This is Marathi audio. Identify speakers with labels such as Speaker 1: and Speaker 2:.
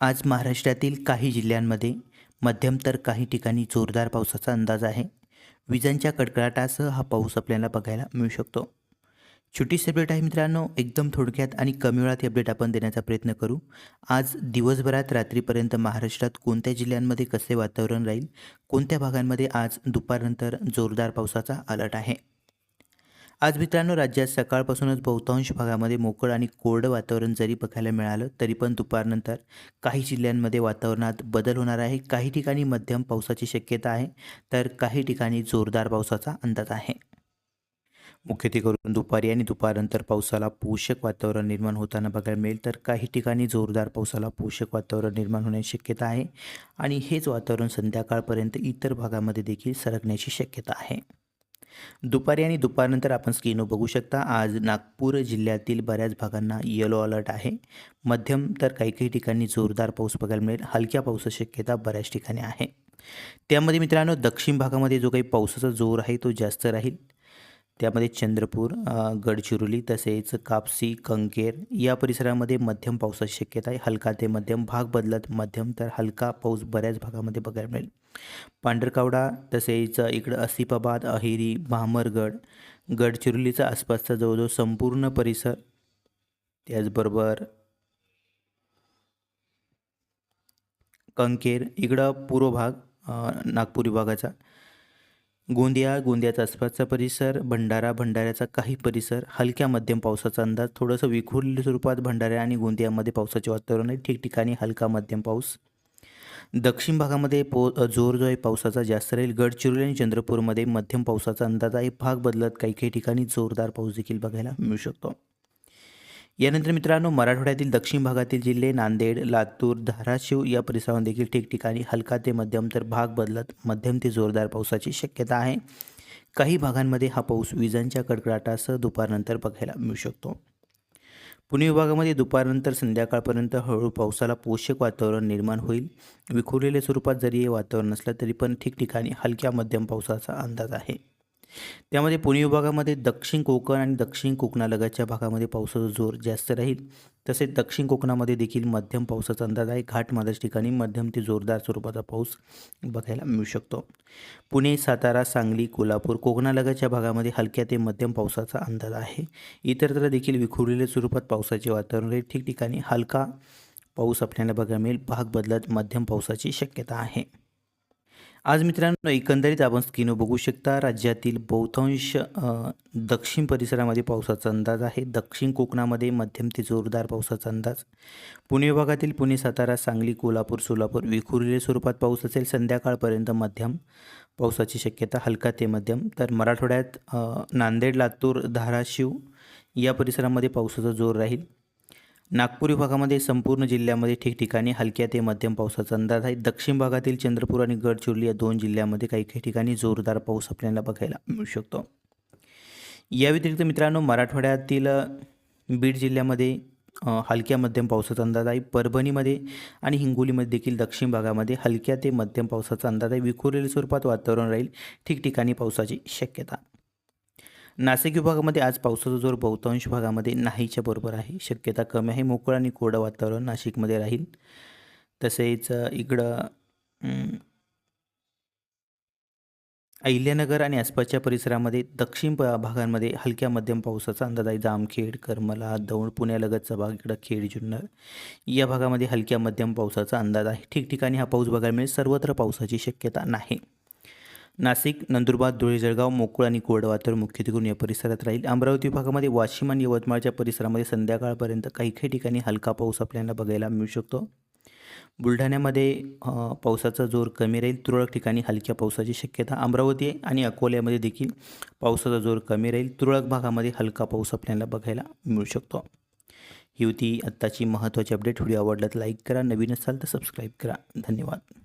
Speaker 1: आज महाराष्ट्रातील काही जिल्ह्यांमध्ये मध्यम तर काही ठिकाणी जोरदार पावसाचा अंदाज आहे. विजांच्या कडकडाटासह हा पाऊस आपल्याला बघायला मिळू शकतो. छोटी अपडेट आहे मित्रांनो. एकदम थोडक्यात आणि कमी वेळात ही अपडेट आपण देण्याचा प्रयत्न करू. आज दिवसभरात रात्रीपर्यंत महाराष्ट्रात कोणत्या जिल्ह्यांमध्ये कसे वातावरण राहील? कोणत्या भागांमध्ये आज दुपारनंतर जोरदार पावसाचा अलर्ट आहे? आज मित्रांनो राज्यात सकाळपासूनच बहुतांश भागामध्ये मोकळ आणि कोरडं वातावरण जरी बघायला मिळालं तरी पण दुपारनंतर काही जिल्ह्यांमध्ये वातावरणात बदल होणार आहे. काही ठिकाणी मध्यम पावसाची शक्यता आहे तर काही ठिकाणी जोरदार पावसाचा अंदाज आहे. मुख्यत्वे करून दुपारी आणि दुपारनंतर पावसाला पोषक वातावरण निर्माण होताना बघायला मिळेल तर काही ठिकाणी जोरदार पावसाला पोषक वातावरण निर्माण होण्याची शक्यता आहे. आणि हेच वातावरण संध्याकाळपर्यंत इतर भागामध्ये देखील सरकण्याची शक्यता आहे. दुपारी आणि दुपारनंतर आपण स्क्रीनवर बघू शकता. आज नागपूर जिल्ह्यातील बऱ्याच भागांना येलो अलर्ट आहे. मध्यम तर काही काही ठिकाणी जोरदार पाऊस बघायला मिळेल. हलक्या पावसाची शक्यता बऱ्याच ठिकाणी आहे. त्यामध्ये मित्रांनो दक्षिण भागामध्ये जो काही पावसाचा जोर आहे तो जास्त राहील. त्यामध्ये चंद्रपूर गडचिरोली तसेच कापसी कंकेर या परिसरामध्ये मध्यम पावसाची शक्यता आहे. हलका ते मध्यम भाग बदलत मध्यम तर हलका पाऊस बऱ्याच भागामध्ये बघायला मिळेल. पांढरकावडा तसेच इकडं असिफाबाद अहिरी भामरगड गडचिरोलीचा आसपासचा जवळजवळ संपूर्ण परिसर त्याचबरोबर कंकेर इकडं पूर्व भाग नागपूर विभागाचा गोंदिया गोंदियाचा आसपासचा परिसर भंडारा भंडाऱ्याचा काही परिसर हलक्या मध्यम पावसाचा अंदाज थोडंसं विखुरलेल्या स्वरूपात भंडारा आणि गोंदियामध्ये पावसाचे वातावरण आहे. ठिकठिकाणी हलका मध्यम पाऊस. दक्षिण भागामध्ये पो जोर जो आहे पावसाचा जास्त राहील. गडचिरोली आणि चंद्रपूरमध्ये मध्यम पावसाचा अंदाज आहे. भाग बदलत काही काही ठिकाणी जोरदार पाऊस देखील बघायला मिळू शकतो. यानंतर मित्रांनो मराठवाड्यातील दक्षिण भागातील जिल्हे नांदेड लातूर धाराशिव या परिसरामध्ये देखील ठिकठिकाणी हलका ते मध्यम तर भाग बदलत मध्यम ते जोरदार पावसाची शक्यता आहे. काही भागांमध्ये हा पाऊस विजांच्या कडकडाटासह दुपारनंतर बघायला मिळू शकतो. पुणे विभागामध्ये दुपारनंतर संध्याकाळपर्यंत हळूहळू पावसाला पोषक वातावरण निर्माण होईल. विखुरलेल्या स्वरूपात जरी हे वातावरण नसलं तरी पण ठिकठिकाणी हलक्या मध्यम पावसाचा अंदाज आहे. त्यामध्ये पुणे विभागामध्ये दक्षिण कोकण आणि दक्षिण कोकणालगतच्या भागामध्ये पावसाचा जोर जास्त राहील. तसेच दक्षिण कोकणामध्ये देखील मध्यम पावसाचा अंदाज आहे. घाटमालाच्या ठिकाणी मध्यम ते जोरदार स्वरूपाचा पाऊस बघायला मिळू शकतो. पुणे सातारा सांगली कोल्हापूर कोकणालगतच्या भागामध्ये हलक्या ते मध्यम पावसाचा अंदाज आहे. इतरत्र देखील विखुरलेल्या स्वरूपात पावसाचे वातावरण राहील. ठिकठिकाणी हलका पाऊस आपल्याला बघायला मिळेल. भाग बदलत मध्यम पावसाची शक्यता आहे. आज मित्रांनो एकंदरीत आपण स्क्रीनवर बघू शकता राज्यातील बहुतांश दक्षिण परिसरामध्ये पावसाचा अंदाज आहे. दक्षिण कोकणामध्ये मध्यम ते जोरदार पावसाचा अंदाज. पुणे विभागातील पुणे सातारा सांगली कोल्हापूर सोलापूर विखुरलेल्या स्वरूपात पाऊस असेल. संध्याकाळपर्यंत मध्यम पावसाची शक्यता हलका ते मध्यम. तर मराठवाड्यात नांदेड लातूर धाराशिव या परिसरामध्ये पावसाचा जोर राहील. नागपूर विभागामध्ये संपूर्ण जिल्ह्यामध्ये ठिकठिकाणी हलक्या ते मध्यम पावसाचा अंदाज आहे. दक्षिण भागातील चंद्रपूर आणि गडचिरोली या दोन जिल्ह्यामध्ये काही काही ठिकाणी जोरदार पाऊस आपल्याला बघायला मिळू शकतो. या व्यतिरिक्त मित्रांनो मराठवाड्यातील बीड जिल्ह्यामध्ये हलक्या मध्यम पावसाचा अंदाज आहे. परभणीमध्ये आणि हिंगोलीमध्ये देखील दक्षिण भागामध्ये हलक्या ते मध्यम पावसाचा अंदाज आहे. विखुरलेल्या स्वरूपात वातावरण राहील. ठिकठिकाणी पावसाची शक्यता. नाशिक विभागामध्ये आज पावसाचा जोर बहुतांश भागामध्ये नाहीच्या बरोबर आहे. शक्यता कमी आहे. मोकळं आणि कोरडं वातावरण नाशिकमध्ये राहील. तसेच इकडं अहिल्यानगर आणि आसपासच्या परिसरामध्ये दक्षिण प भागांमध्ये हलक्या मध्यम पावसाचा अंदाज आहे. जामखेड करमला दौंड पुण्यालगतचा भाग इकडं खेड जुन्नर या भागामध्ये हलक्या मध्यम पावसाचा अंदाज आहे. ठिकठिकाणी हा पाऊस बघायला मिळेल. सर्वत्र पावसाची शक्यता नाही. नाशिक नंदुरबार धुळे जळगाव मोकळ आणि कोरडवा तर मुख्यत्वे या परिसरात राहील. अमरावती विभागामध्ये वाशिम आणि यवतमाळच्या परिसरामध्ये संध्याकाळपर्यंत काही काही ठिकाणी हलका पाऊस आपल्याला बघायला मिळू शकतो. बुलढाण्यामध्ये पावसाचा जोर कमी राहील. तुरळक ठिकाणी हलक्या पावसाची शक्यता अमरावती आणि अकोल्यामध्ये देखील पावसाचा जोर कमी राहील. तुरळक भागामध्ये हलका पाऊस आपल्याला बघायला मिळू शकतो. ही होती आत्ताची महत्त्वाची अपडेट. व्हिडिओ आवडला तर लाईक करा. नवीन असाल तर सबस्क्राईब करा. धन्यवाद.